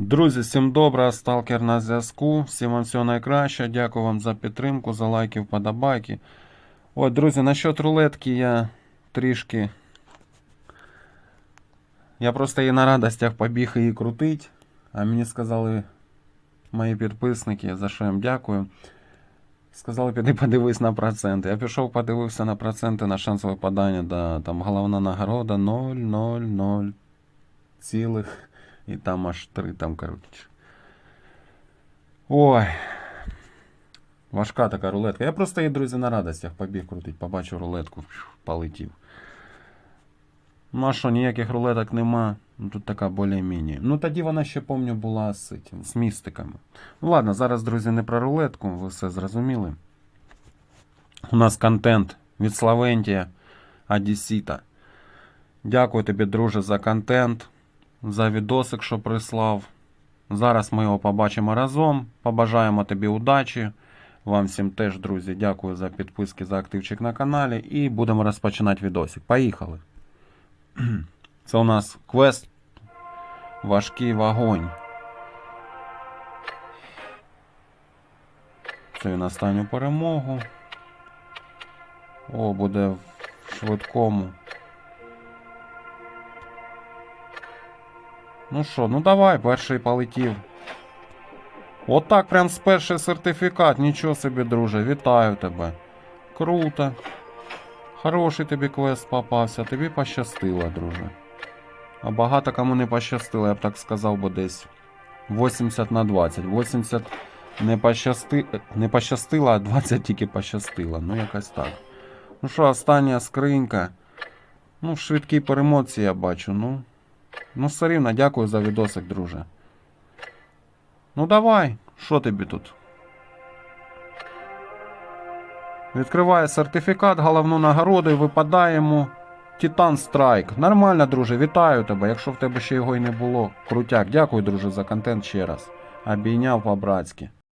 Друзі, всім доброго, сталкер на зв'язку. Всім вам всього найкраще. Дякую вам за підтримку, за лайки, вподобайки. Ой, друзі, насчет рулетки я трішки. Я просто її на радостях побіг її крутить. А мені сказали мої підписники, за що їм дякую. Сказали, піди подивись на проценти. Я пішов, подивився на проценти на шанс випадання. Да, там головна нагорода 0, 0, 0 цілих. І там аж три, там, коротше. Ой. Важка така рулетка. Я просто її, друзі, на радостях побіг крутить, побачив рулетку, полетів. Ну а що, ніяких рулеток нема. Ну тут така більш-міні. Ну тоді вона ще помню була з, цим, з містиками. Ну ладно, зараз, друзі, не про рулетку, ви все зрозуміли. У нас контент від Славентія Одесіта. Дякую тобі, друже, за контент, за відосик, що прислав. Зараз ми його побачимо разом. Побажаємо тобі удачі. Вам всім теж, друзі, дякую за підписки, за активчик на каналі. І будемо розпочинати відосик. Поїхали. Це у нас квест Важкий вогонь. Це він останню перемогу. О, буде в швидкому. Ну що, ну давай, перший полетів. Отак прям з перший сертифікат. Нічого собі, друже, вітаю тебе. Круто. Хороший тобі квест попався, тобі пощастило, друже. А багато кому не пощастило, я б так сказав, бо десь 80 на 20. 80 не, пощасти... не пощастило, а 20 тільки пощастило. Ну, якось так. Ну що, остання скринька. Ну, в швидкій перемоці я бачу, ну. Ну, все рівно, дякую за відосик, друже. Ну давай, що тобі тут? Відкриває сертифікат, головну нагороду і випадаємо. Титан Страйк. Нормально, друже, вітаю тебе. Якщо в тебе ще його і не було. Крутяк. Дякую, друже, за контент ще раз. Обійняв по-братськи.